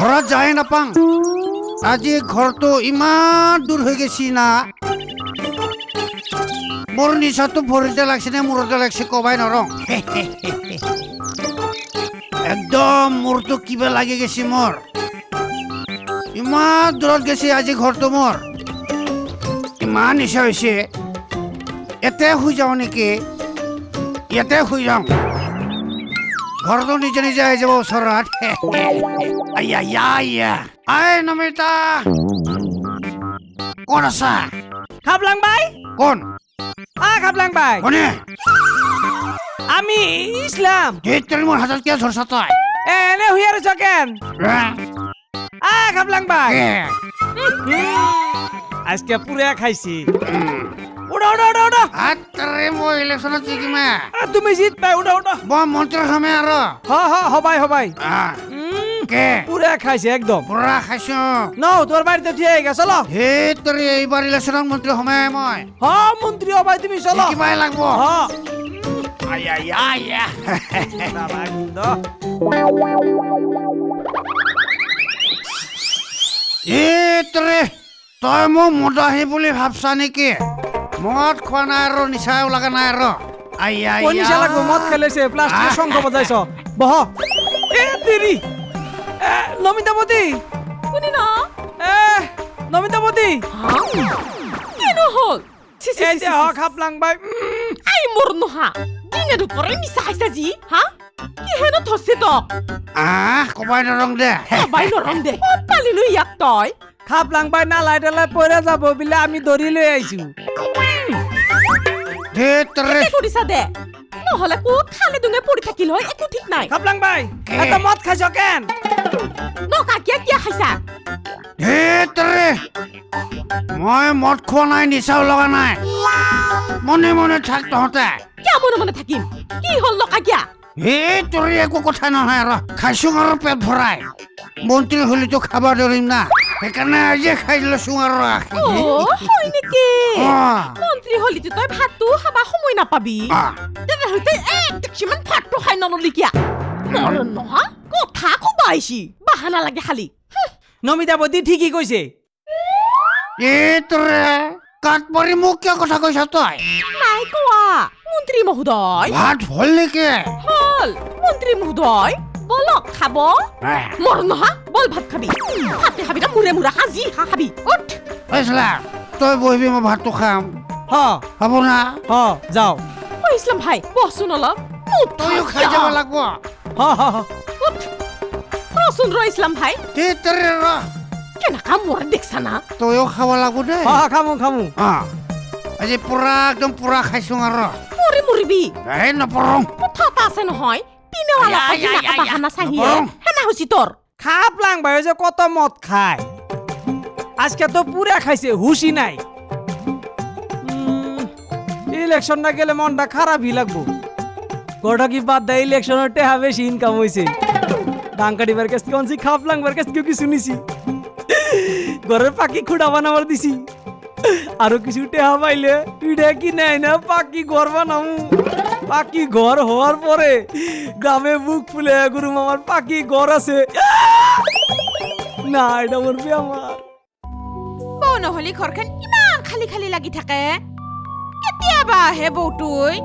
ঘৰত যায় নাপাং আজি ঘৰটো ইমান দূৰ হৈ গেছি না। মোৰ নিচাটো ভৰিতে লাগছে নে মূৰতে লাগছে, কবাই নৰং একদম মূৰটো কিবা লাগি গেছি মোৰ ইমান দূৰত গেছি, আজি ঘৰটো মোৰ ইমান নিচা হৈছে। ইয়াতে শুই যাওঁ নেকি? ইয়াতে শুই যাওঁ। ঘৰটো নিজে নিজে আহি যাব ওচৰত আয়া আয়া আয়া আই নমিতা। কোন আছা খাবলাং বাই কোন? আ খাবলাং বাই কোনে? আমি ইসলাম। তেৰি মোৰ হাতত কিয় ধৰছা তই এ এনে হুই আর চকেন আ খাবলাং বাই এ, আজকে পুরে খাইছি। উড়ো উড়ো উড়ো উড়ো তেৰি মই ইলেকশ্যনত জিকিমে তুমি জিত পাই উড়ো উড়ো মই মন্ত্ৰী হমে আৰু। হ হ হবাই হবাই। কে? পুরে খাইছে একদম। পুৰা খাইছো। ন তোর বাড়িতে ঠিক আছে চলো হে তেৰি এইবাৰ ইলেকশ্যনত মন্ত্ৰী হমে মই। হ মন্ত্রী হবাই তুমি চলো জিকিবাই লাগব। হ। আয়া আয়া দাদা এ তই মোক মদাহী বুলি ভাবছা নেকি? মদ খোৱা নাই আৰু নিচাও লগা নাই আৰু। কোন নিশা লাগবো মদ খেলেছে প্লাস্টিকের শঙ্খ বাজাইছ। বহ। এ দেরি এ নমিতাবতী কোনে ন? এ নমিতাবতী কিনো হ'ল? চি, চি, এই চি, যে চি, হ চি। খাপলাং বাই আই মোৰ নহা। দিনে দুপৰে নিচা খাইছা যি হা? কিহেনো থছে তক? আহ কবাই নৰং দে। সবাই নৰম দে। ক'ত পালিনো ইয়াক তই? খাপলাং বাই নালাই টালাই পৰে যাব বোলে আমি ধৰি লৈ আহিছো। ধে তেৰে কি দে নহ'লে দুঙে পৰি থাকিল হয় একো ঠিক নাই। কি? মদ খাইছ কেন? ন কাকিয়া কিয়া খাইছা? হে মই মদ খোৱা নাই নিচাও লগা নাই। মনে মনে থাক তহঁতে। কিয় মনে মনে থাকিম? কি হ'ল ন কাকিয়া হে তোৰ একো কথা নহয় আৰু। খাইছো আৰু পেট ভৰাই। মন্ত্ৰী হলিতো খাব ধৰিম না। সেইকাৰণে আজি খাই লৈছো আৰু নেকি? মন্ত্ৰী হলিতো তই ভাতটো নাপাবি? তই এক টেক্সিমান ভাতটো খাই নললি কিয়া? নৰ নহয় কথা ক'বা আহিছি বাহানা লাগে খালি। নমিতাবতী ঠিকই কৈছে। এ তোৰে কাট পৰি মোক কিয় কথা কৈছ তই? নাই কোৱা মন্ত্ৰী মহোদয়। ভাত হ'ল নেকি? হ'ল মন্ত্ৰী মহোদয় বলক খাব। আহ, মৰ নহা বল ভাত খাবি। ভাতে খাবি না মূৰে মূৰে খা যি খা খাবি। উঠ। তই বহিবি মই ভাতটো খাম। হ হ'ব না। হ যাও। ঐ ইছলাম ভাই বহচোন অলপ। মুঠ খাই যাব লাগিব। হ হ হ। উঠ। ৰচোন ৰ ইছলাম ভাই। তে ৰ কেনেকা মৰে দেখছা না? তইও খাব লাগিব দেই হ হ খামো খামো। আজি পুৰা একদম পুৰা খাইছো আৰু। মৰি মৰিবি। এই নপৰং। কথা এটা আছে নহয়। আই, আই, আই, বাহানা নপৰং। হেনা হৈছি তোৰ। খাপলাং ভাই যে কত মদ খায়। আজকে তো পুরা খাইছে হুশি নাই। ইলেকশন না গেলে মনটা খারাপই লাগবো। গোটা কি বাদ দেয় ইলেকশনের টেহা বেশি ইনকাম হয়েছে ডাঙ্কাটিবার কাছ থেকে অনছি খাপলাংবার কাছ থেকে কি শুনিছি ঘরের পাখি খুঁড়া বানাবার দিছি। আরও কিছু টেহা পাইলে পিঠে কি নেয় না, পাখি ঘর বানামু। পাখি ঘর হওয়ার পরে গ্রামে বুক ফুলে গুরু মামার পাখি ঘর আছে। না, এটা মরবি আমার। বৌ নহলি ঘৰখন ইমান খালী খালী লাগি থাকে। কেতিয়াবা আহে বৌটোই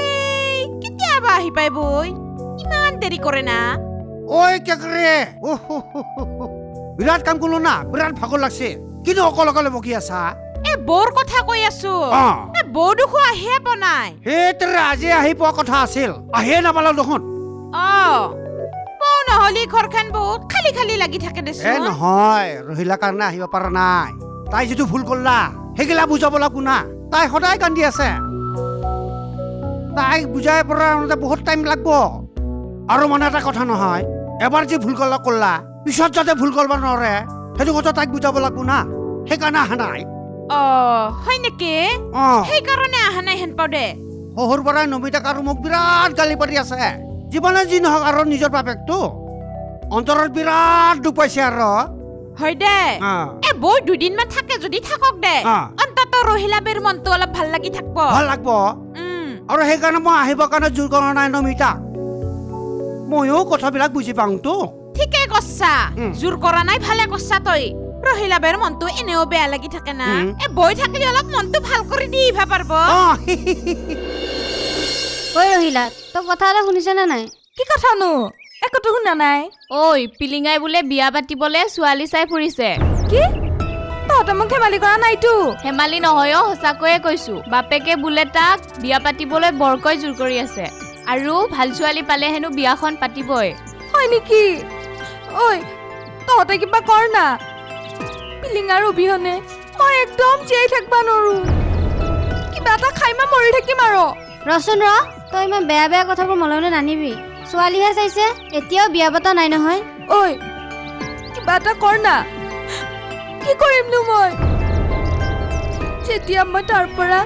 এই কেতিয়াবা আহি পাই বৈ? ইমান দেৰি কৰে না। ঐ কেকৰে। বিৰাট কাম কৰিলো না বিৰাট ভাগৰ লাগছে। কিন্তু অকলে অকলে বকি আছা? এ বৌৰ কথা কৈ আছো। অ। এ বৌ দেখো আহিয়ে পোৱা নাই। সেই আজি আহি পোৱা কথা আছিল। আহিয়ে নাপালা দেখোন। অ। বৌ নহলি ঘৰখন বহুত খালী খালী লাগি থাকে এ দেচোন নহয় ৰহিলা কাৰণে আহিব পৰা নাই। তাই যিটো ভুল কৰিলা সেইগিলা বুজাব লাগো না। তাই সদায় কান্দি আছে। তাইক বুজাই পৰা বহুত টাইম লাগব। আৰু মানে এটা কথা নহয় এবাৰ যি ভুল কৰলা কৰলা পিছত যাতে ভুল কৰিব নোৱাৰে সেইটো কথা তাইক বুজাব লাগব না। সেইকাৰণে অহা নাই। অ হয় নেকি? সেইকাৰণে অহা নাই হেন পাওঁ দে। শহুৰ পৰাই নমিতাক আৰু মোক বিৰাট গালি পাৰি আছে। যিমানে যি নহওক আৰু নিজৰ বাপেকটো অন্তৰত বিৰাট দুখ পাইছে আৰু। হয় দে। এ বৌ দুদিনমান থাকে যদি থাকক দে। ৰহিলাবেৰ মনটো অলপ ভালো লাগি থাকব। ভালো লাগব? আৰু সেইকাৰণে মই আহিবৰ কাৰণে জোৰ কৰা নাই নমিতাক ময়ো কথাবিলাক বুজি পাওঁতো ঠিকে কৈছ। কৰছা জোৰ কৰা নাই ভালে কৰছা তই। ৰহিলা বেৰ মনটো এনেও বেয়া লাগি থাকে না। এ বৈ থাকিলে অলপ মনটো ভালো কৰি দিবা পাৰব। অ। ঐ ৰহিলা তই কথা এটা শুনিছনে নাই? কি কথানো একোতো শুনা নাই। ঐ পিলিঙাই বোলে বিয়া পাতিবলে ছোৱালী চাই ফুৰিছে। কি? তহঁতে মোক ধেমালি কৰা নাইতো হেমালি নহয় অ সঁচাকৈয়ে কৈছো। বাপেকে বোলে তাক বিয়া পাতিবলৈ বৰকৈ জোৰ কৰি আছে। আৰু ভাল ছোৱালী পালে হেনো বিয়াখন পাতিবই। হয় নেকি? ঐ তহঁতে কিবা কৰ না? পিলিঙাৰ অবিহনে মই একদম জীয়াই থাকিবা নোৱাৰো। কিবা এটা খাই মই মৰি থাকিম আৰু। ৰচোন ৰ তই ইমান বেয়া বেয়া কথাবোৰ মনলৈ নানিবি। ছোৱালীহে চাইছে এতিয়াও বিয়া পতা নাই নহয়। ঐ কিবা এটা কৰ না? কি কৰিমনো মই? যেতিয়া মই তাৰ পৰা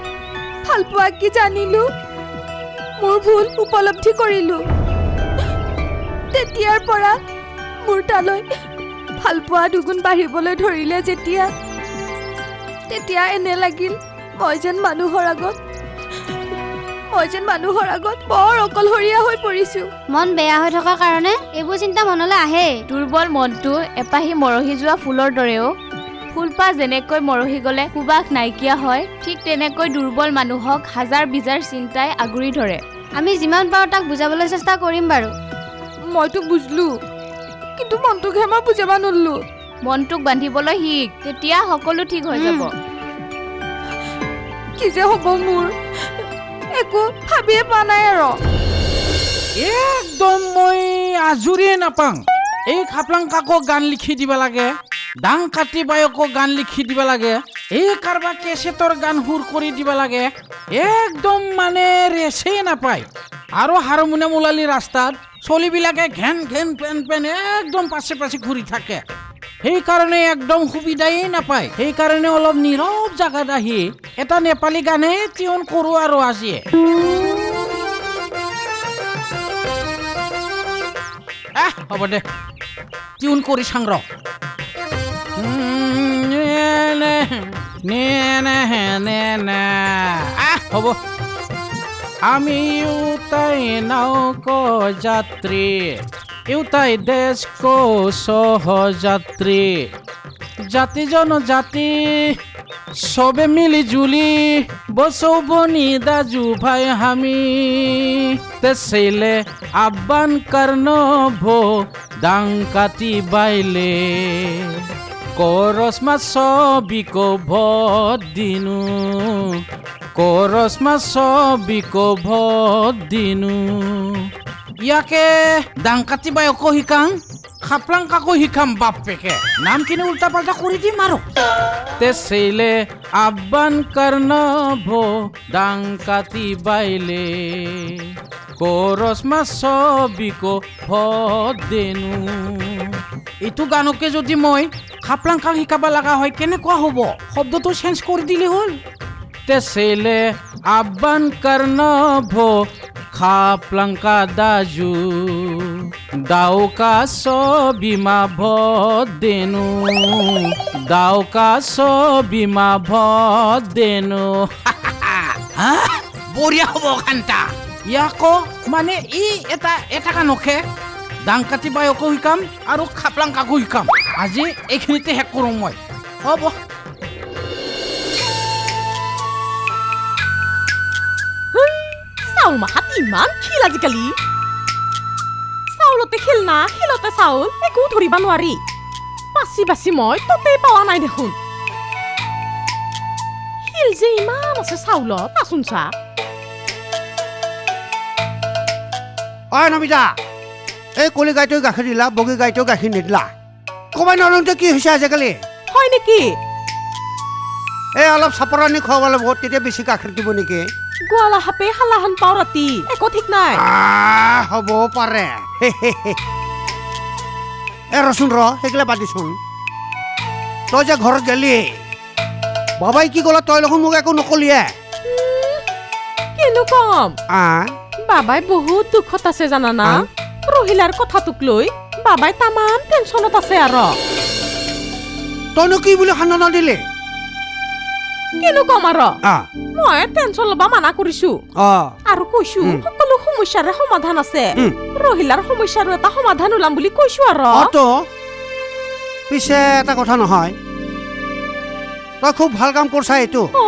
ভাল পোৱা কি জানিলো মোৰ ভুল উপলব্ধি কৰিলো তেতিয়াৰ পৰা মোৰ তালৈ ভাল পোৱা দুগুণ বাঢ়িবলৈ ধৰিলে যেতিয়া তেতিয়া এনে লাগিল মই যেন মানুহৰ আগত মই যেন মানুহৰ আগত বৰ অকলশৰীয়া হৈ পৰিছো। মন বেয়া হৈ থকাৰ কাৰণে এইবোৰ চিন্তা মনলৈ আহেই। দুৰ্বল মনটো এপাহি মৰহি যোৱা ফুলৰ দৰেও। ফুলপাহ যেনেকৈ মৰহি গলে সুবাস নাইকিয়া হয় ঠিক তেনেকৈ দুৰ্বল মানুহক হাজাৰ বিজাৰ চিন্তাই আগুৰি ধৰে। আমি যিমান পাৰোঁ তাক বুজাবলৈ চেষ্টা কৰিম বাৰু। মইতো বুজলো কিন্তু মনটোকহে মই বুজাব নোৱাৰিলো। মনটোক বান্ধিবলৈ শিক তেতিয়া সকলো ঠিক হৈ যাব। কি যে হ'ব মোৰ একো ভাবিয়ে পোৱা নাই আৰু। একদম মই আজৰিয়ে নাপাওঁ। এই খাপলাং কাকো গান লিখি দিব লাগে। ডাং কাটি বায়কো গান লিখি দিব লাগে। এই কাৰোবাৰ কেছেটৰ গান সুৰ কৰি দিব লাগে। একদম মানে ৰেচেই নাপায় আৰু হাৰমনিয়াম ওলালি ৰাস্তাত চলিবিলাকে ঘেন ঘেন পেন পেন একদম পাছে পাছে ঘূৰি থাকে। সেইকাৰণে একদম সুবিধাই নাপায় সেইকাৰণে অলপ নীৰৱ জাগাত আহি এটা নেপালী গানে টিউন কৰোঁ আৰু আজি আহ, হ'ব দে। টিউন কৰি চাং ৰ হব। আমি ইউতাই নৌকো যাত্রী। ইউতাই দেশ কো সহযাত্রী। জাতি জনজাতি সবে মিলি জুলি বসৌ বনি দাজু ভাই হামি। তেসেলে আব্বান কর্ণ ভো দাং কাটি বাইলে। কৰচমা ছবিক ভদ দিনো কৰচমা ছবিক ভদ দিনো ইয়াকে দাং কাটিবাই অক শিকাং খাপলাং কাকু হিখাম বাপ পেকে নাম কিনে উল্টা পাল্টা করে দিম আৰু তে আব্বান কর্ণ ভো কাতি বাইলে কৰচমা ছবিক দেনু এইটো গানকে যদি মই খাপলাং কাক শিকাব লগা হয়, কেনেকুৱা হ'ব? শব্দটো চেঞ্জ কৰি দিলে হ'ল। তেছেলে আব্বান কৰ্ণ ভো খাপলাংকা দাজু। দাও কাস বিমা ভেনু দাও কাস বিমা ভেনু বঢ়িয়া হ'ব খান্তা ইয়াক মানে ই এটা এটা নখে। দাং কাটি বায়কো শিকাম আৰু খাপলাং কাকো শিকাম। আজি এইখিনিতে শেষ কৰোঁ মই। হ'ব। চাউল মাহাত ইমান খিল আজিকালি। চাউলতে শিল না শিলতে চাউল একো ধৰিব নোৱাৰি। বাচি বাচি মই ততেই পোৱা নাই দেখোন। শিল যে ইমান আছে চাউলত আচোন চা। অ নমিতা এই কলি গাইটোৱে গাখীৰ দিলা বগী গাইটোৱে গাখীৰ নিদিলা। ক'ব নোৱাৰোঁ কি হৈছে আজিকালি? হয় নেকি? এই অলপ চাপৰানি খুৱাব লাগিব তেতিয়া বেছি গাখীৰ দিব নেকি? গোৱালা সাপে হালাহান পাওঁ ৰাতি একো ঠিক নাই হ'বও পাৰে। এ ৰচোন ৰ সেইগিলা পাতিচোন তই যে ঘৰত গেলি বাবাই কি ক'লা তই দেখোন মোক একো নকলিয়ে? কিনো কম? আহ বাবাই বহুত দুখত আছে জানানা? ৰহিলাৰ কথাটোক লৈ বাবাই তামান টেনচনত আছে আৰু। তইনো কি বুলি সান্দনা দিলি কিনো কম আৰু আহ মই টেনচন ল'বা মানা কৰিছো। আৰু কৈছো সকলো সমস্যাৰে সমাধান আছে। ৰহিলাৰ সমস্যাৰো এটা সমাধান ওলাম বুলি কৈছো আৰু। পিছে এটা কথা নহয়। তই খুব ভালো কাম কৰছা এইটো। অ।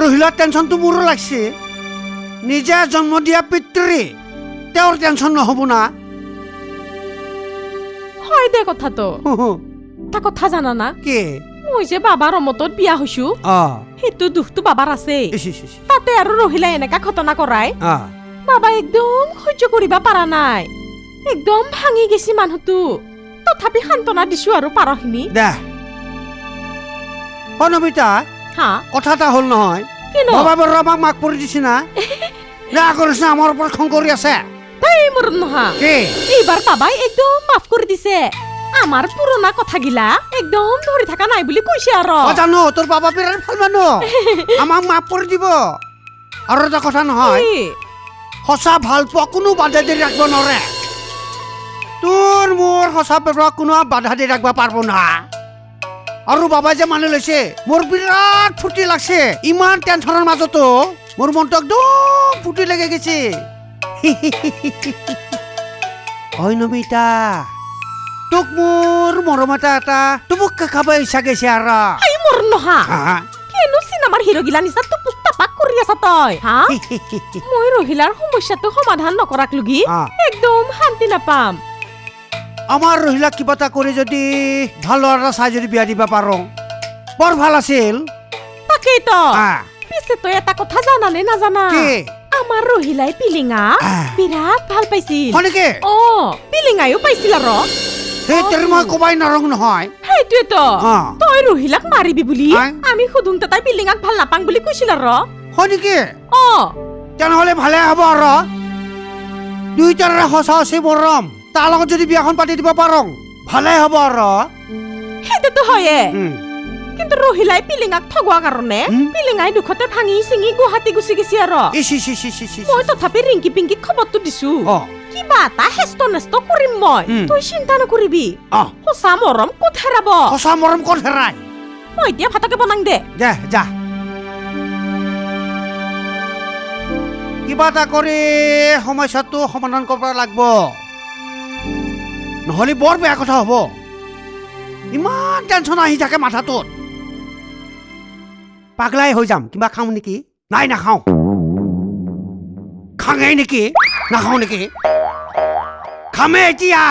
ৰহিলাৰ টেনশ্যনটো মোৰো লাগছে। নিজে জন্ম দিয়া পিতৃ তেওঁৰ টেনশ্যন নহ'ব না। হয় দে কথাটো। এটা কথা জানানা কি? মই যে বাবাৰ অমতত বিয়া হৈছো অঁ সেইটো দুখটো বাবাৰ আছে। তাতে আৰু ৰহিলা এনেকা ঘটনা কৰাই। অঁ বাবা একদম সহ্য কৰিব পাৰা নাই। একদম ভাঙি গেছি মানুহটো। তথাপি সান্তনা দিছো আৰু পাৰখিনি। দে। অ নমিতা হা? কথা এটা হ'ল নহয়। কিনো? বাবা বাৰু আমাক মাক পৰি দিছি না। দে আগৰ নিচিনা আমাৰ ওপৰত খং কৰি আছে। তাই মোৰ নহা কি? এইবাৰ বাবাই একদম মাফ কৰি দিছে। আমাৰ পুৰণা কথাগিলা একদম ধৰি থকা নাই বুলি আৰু। অ জানো তোৰ বাবা বিৰাট ভালো মানুহ। আমাক মাফ কৰি দিব। আৰু এটা কথা নহয়? সঁচা ভালো পোৱা কোনো বাধা দি ৰাখিব নোৱাৰে। তোৰ মোৰ সঁচা ব্যৱহাৰ কোনো বাধা দি ৰাখিব পাৰিব না আৰু বাবাই যে মানি লৈছে মোৰ বিৰাট ফূৰ্তি লাগছে। ইমান টেনশ্যনৰ মাজতো মোৰ মনটো একদম ফূৰ্তি লাগি গৈছে। হয় নমিতা তোক মোৰ মৰম এটা। এটা টুপুককে খাব ইচ্ছা গৈছে আৰু এই মোৰ নহা? কেনো চিনেমাৰ হিৰোগিলা নিচা টুপুক টাপাক কৰি আছা তই হা? মই ৰহিলাৰ সমস্যাটো সমাধান নকৰাক লগি। একদম শান্তি নাপাম। আমাৰ ৰহিলাক কিবা এটা কৰি যদি ভালো এটা চাই যদি বিয়া দিব পাৰোঁ। বৰ ভালো আছিল। তাকেই তো। পিছে তই এটা কথা জানানে নাজানা? কি? আমাৰ ৰহিলাই পিলিঙা। বিৰাট ভালো পাইছিল। অ পিলিঙায়ো পাইছিল আৰু। সেই তেৰি মই কবাই নৰং নহয়। সেইটোৱেতো তই ৰহিলাক মাৰিবি বুলি। আমি সুধোংতে তাই পিলিঙাক ভালো নাপাং বুলি কৈছিল হয় নেকি? অ। তেনেহ'লে ভালে হ'ব আৰু। দুইটাৰে সঁচা সঁচি মৰম। তাৰ লগত যদি বিয়াখন পাতি দিব পাৰোঁ ভালে হ'ব আৰু। সেইটোতো হয়ে। কিন্তু ৰহিলাই পিলিঙাক ঠগোৱা কাৰণে পিলিঙাই দুখতে ভাঙি চিঙি গুৱাহাটী গুচি গৈছে আৰু। মই তথাপি ৰিংকি পিংকিক খবৰটো দিছো। কিবা এটা হেষ্ট নেষ্ট কৰিম মই। উম। তই চিন্তা নকৰিবি। অ, সঁচা মৰম ক'ত হেৰাব? সঁচা মৰম ক'ত হেৰাই? মই এতিয়া ভাতকে বনাং দে। দে যা। কিবা এটা কৰি সমস্যাটো সমাধান কৰিব লাগিব। নহ'লে বৰ বেয়া কথা হ'ব। ইমান টেনশ্যন আহি থাকে মাথাটোত। পাগলাই হৈ যাম। কিবা খাওঁ নেকি? নাই নাখাওঁ। খাঙেই নেকি? নাখাওঁ নেকি? খামে এতিয়া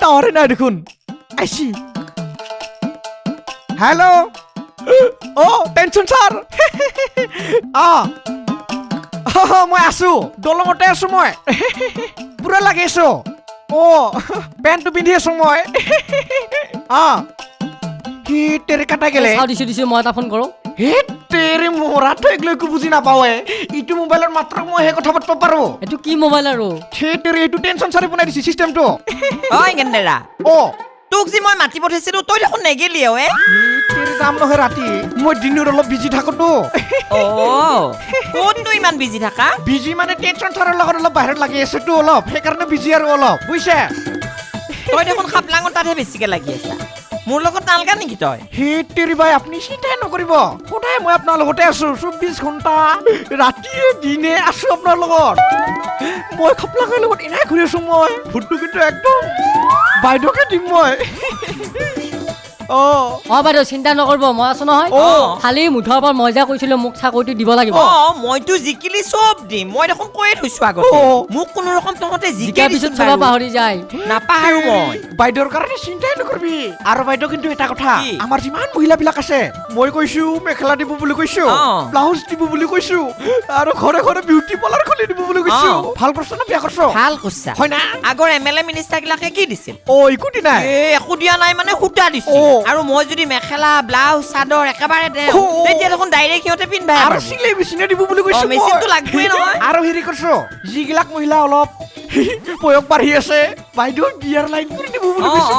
টাৱাৰে নাই দেখোন হেল্ল' অ' টেনচন ছাৰ অ' অ' মই আছো দলঙতে আছো মই পুৰা লাগি আছো অ' পেণ্টটো পিন্ধি আছো মই অ' সি তেৰে কাটা গেলে? চাওঁ দিছো দিছো মই এটা ফোন কৰোঁ হে তেৰে মৰাটো একলৈকো বুজি নাপাৱে ইটো মোবাইলত মাত্ৰ মইহে কথা পাতিব পাৰো এইটো কি মোবাইল আৰু? সেই তেৰে এইটো টেনচন চাৰি বনাই দিছে চিষ্টেমটো ঐ গেন্দেৰা। অ' তোক যি মই মাতি পঠাইছিলো তই দেখোন নেগেলি ঐ তেৰে যাম নহয় ৰাতি। মই দিনত অলপ বিজি থাকোতো। অ' ক'তনো ইমান বিজি থাকা? বিজি মানে টেনচন ছাৰৰ লগত অলপ বাহিৰত লাগি আছেতো অলপ। সেইকাৰণে বিজি আৰু অলপ বুজিছে তই দেখোন খাপলাঙৰ তাতহে বেছিকে লাগি আছা। মোৰ লগত নালগা নেকি তই? তেৰি বাই আপুনি চিন্তাই নকৰিব। সদায় মই আপোনাৰ লগতে আছো চৌব্বিছ ঘণ্টা, ৰাতিয়ে দিনে আছো আপোনাৰ লগত। মই খপলাকৈ লগত এনেই ঘূৰি আছো মই। ভোটটো কিন্তু একদম বাইদেউকে দিম মই। অ' অ বাইদেউ চিন্তা নকৰিব মই আছো নহয়। খালি মুঠৰ পৰা মই যে কৈছিলো মোক চাকৰিটো দিব লাগিব। অ' মইতো জিকিলি চব দিম। মই দেখোন কৈয়ে থৈছো আগতে। মোক কোনো ৰকম তহঁতে জিকাৰ জিকাই পিছত চাব পাহৰি যায়। নাপাহাৰো মই। বাইদেউৰ কাৰণে চিন্তাই নকৰিবি। আৰু বাইদেউ কিন্তু এটা কথা আমাৰ যিমান মহিলাবিলাক আছে মই কৈছো মেখেলা দিব বুলি কৈছো ব্লাউজ দিব বুলি কৈছো আৰু ঘৰে ঘৰে বিউটি পাৰ্লাৰ খুলি দিব বুলি কৈছো। ভালো কৰছ না বেয়া কৰছ? ভালো কৈছা হয় না? আগৰ এম এল এ মিনিষ্টাৰ বিলাকে কি দিছিল? অ একো দি নাই। এ একো দিয়া নাই মানে সূতা দিছিল। আৰু মই যদি মেখেলা ব্লাউজ চাদৰ একেবাৰে দে অ, অ। তেতিয়া দেখোন ডাইৰেক্ট সিহঁতে পিন্ধাই আৰু চিলাই মেচিনে দিব বুলি কৈছো। মেচিনটো লাগবই নহয়। আৰু হেৰি কৰছ যিগিলাক মহিলা অলপ বয়স বাঢ়ি আছে বাইদেউ বিয়াৰ লাইন কৰি দিব বুলি কৈছো।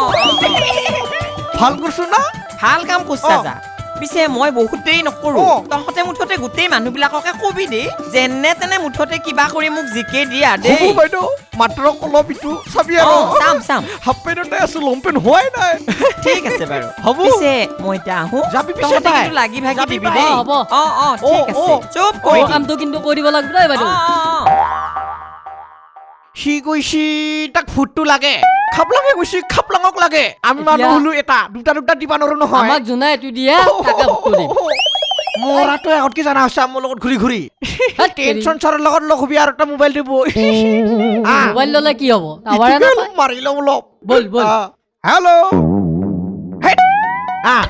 ভাল কৰছ না ভাল কাম কৰিছা। যা পিছে মই বহুত দেৰি নকৰো। তহঁতে মুঠতে গোটেই মানুহবিলাককে কবি দেই যেনে তেনে মুঠতে কিবা কৰি মোক জিকে দিয়া দেই বাইদেউ মাত্ৰ অলপ ইটো চাবি অ, আৰু চাম চাম হাফ পেণ্টতে আছো লং পেণ্ট হোৱাই নাই ঠিক আছে বাৰু হ'ব। পিছে মই এতিয়া আহো যাবি পিছে তহঁতে? কিন্তু লাগি ভাগি দিবি? দেই অ, হ'ব। অ অ ঠিক আছে। চুপ কৰি কামটো কিন্তু কৰি দিব লাগিব দেই বাইদেউ অ, অ। সি কৈছি তাক ফুটটো লাগে। খাপলাঙে কৈছি খাপলাঙক লাগে। আমি মানুহ হলো এটা দুটা দুটা দিবা নোৱাৰো নহয়। আমাক যোনাই এইটো দিয়ে তাকে ভোটটো দিম। মৰাটো আগতকে জানা হৈছে মোৰ লগত ঘূৰি ঘূৰি। টেনচন ছাৰৰ লগত লগ হবি আৰু এটা মোবাইল দিব। মোবাইল ল'লে কি হ'ব? মাৰি লওঁ অলপ। ব'ল ব'ল। হেল্ল' আহ।